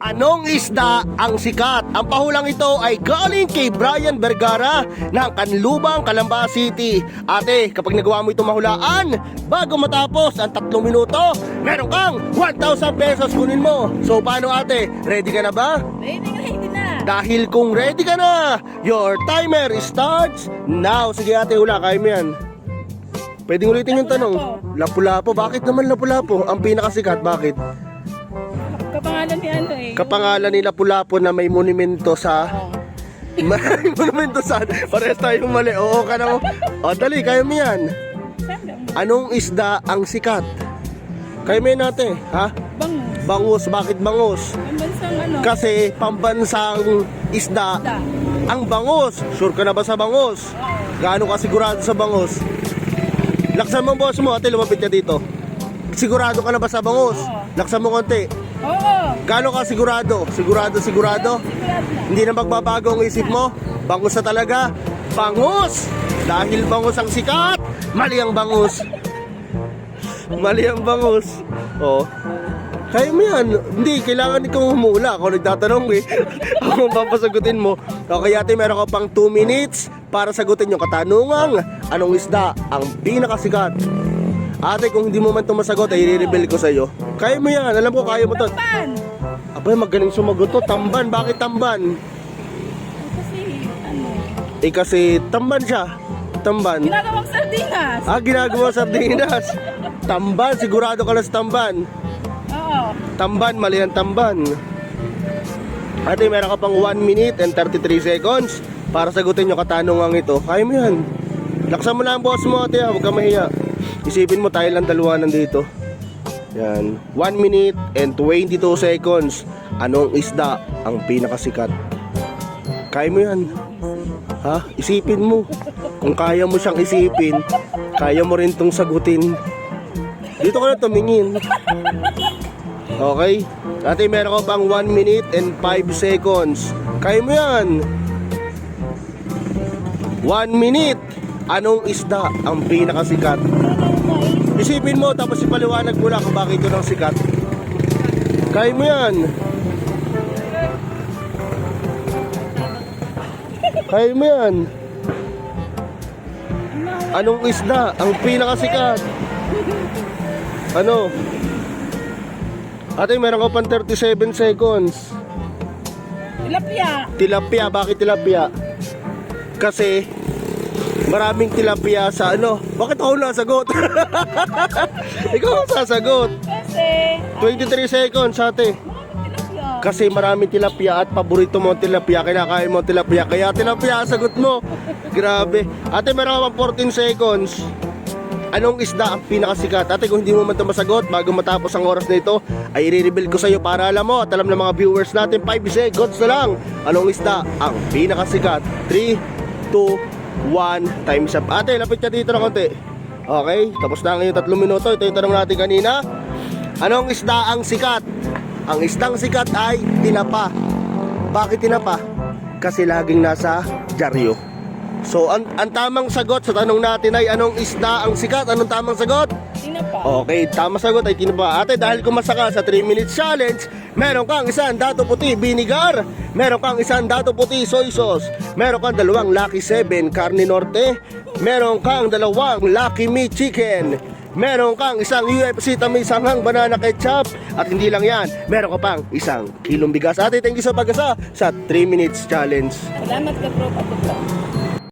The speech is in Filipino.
Anong isda ang sikat? Ang pahulang ito ay galing kay Brian Vergara ng Kanlubang, Calamba City. Ate, kapag nagawa mo itong mahulaan, bago matapos ang tatlong minuto, meron kang 1,000 pesos kunin mo. So paano ate? Ready ka na ba? Ready ready na. Dahil kung ready ka na, your timer starts now. Sige ate, hula, kaya mo yan. Pwedeng ulitin yung tanong. Lapu-lapo. Bakit naman lapu-lapo? Ang pinakasikat, bakit? Ano eh. Kapangalan ni Lapu-Lapu na may monumento sa... May monumento sa... Parehas tayo mali. Oo ka na mo. O, dali, kaya mo yan. Anong isda ang sikat? Kaya mo yan ate, ha? Bangus. Bangus. Bakit bangus? Ang bansang ano? Kasi pambansang isda Isda. ang bangus. Sure ka na ba sa bangus? Gaano ka sigurado sa bangus? Laksan mo boss mo, ate, lumapit ka dito. Sigurado ka na ba sa bangus? Oo. Laksan mo konti. Oo. Gaano ka sigurado? Sigurado, sigurado? Hindi na magbabago ang isip mo? Bangus na talaga? Bangus! Dahil bangus ang sikat, mali ang bangus. Mali ang bangus. Oh. Kaya mo yan. Hindi, kailangan ikaw humula. Ako nagtatanong eh. Ako ang papasagutin mo. Okay, ate, meron ka pang 2 minutes para sagutin yung katanungang anong isda ang pinakasikat. Ate, kung hindi mo man ito masagot, ay i-reveal ko sa'yo. Kaya mo yan. Alam ko, kaya mo to. Pan. Abay, magaling sumagot to. Tamban. Bakit tamban? Kasi ano. Eh kasi tamban siya. Tamban. Ginagawang sardinas. Ah, ginagawa sa sardinas. Tamban, sigurado ka lang sa tamban. Oo. Tamban, mali ang tamban. Ate, meron ka pang 1 minute and 33 seconds para sagutin yung katanungang ito. Kaya mo yan. Laksan mo na ang boss mo, ate. ha. Huwag ka mahiya. Isipin mo tayo lang dalawa nandito. Yan. 1 minute and 22 seconds. Anong isda ang pinakasikat? Kaya mo yan. Ha? Isipin mo. Kung kaya mo siyang isipin, kaya mo rin tong sagutin. Dito ka na tumingin. Okay? Ate, meron ka bang 1 minute and 5 seconds? Kaya mo yan. 1 minute. Anong isda ang pinakasikat? Isipin mo tapos ipaliwanag mo lang kung bakit ito ng sikat. Kaya mo yan. Kaya mo yan. Anong isda ang pinakasikat? Ano? Ate, meron ka pang 37 seconds. Tilapia. Tilapia, bakit tilapia? Kasi maraming tilapia sa ano. Bakit ako nasagot? Ikaw ang sasagot. Kasi. 23 seconds, ate. Kasi maraming tilapia at paborito mo ang tilapia, kinakain mo ang tilapia. Kaya tilapia ang sagot mo. Grabe. Ate, meron ka pang 14 seconds. Anong isda ang pinakasikat? Ate, kung hindi mo man ito masagot, bago matapos ang oras na ito, ay i-reveal ko sa iyo para alam mo at alam ng mga viewers natin, 5 seconds na lang. Anong isda ang pinakasikat? 3, 2, 1, time's up. Ate, lapit ka dito na konti. Okay, tapos na ang iyong tatlong minuto. Ito yung tanong natin kanina. Anong isda ang sikat? Ang isdang sikat ay tinapa. Bakit tinapa? Kasi laging nasa dyaryo. So, ang, ang tamang sagot sa tanong natin ay anong isda ang sikat? Anong tamang sagot? Tinapa. Okay, tamang sagot ay tinapa. Ate, dahil kumasa ka sa 3 minutes challenge, meron kang isang dato puti vinegar, meron kang isang dato puti soy sauce, meron kang dalawang Lucky 7 carne norte, meron kang dalawang Lucky meat chicken, meron kang isang UFC tamis hanghang banana ketchup, at hindi lang yan, meron ka pang isang kilong bigas. Ate, thank you sa pag-asa sa 3 minutes challenge. Salamat ka bro. Pagod ka.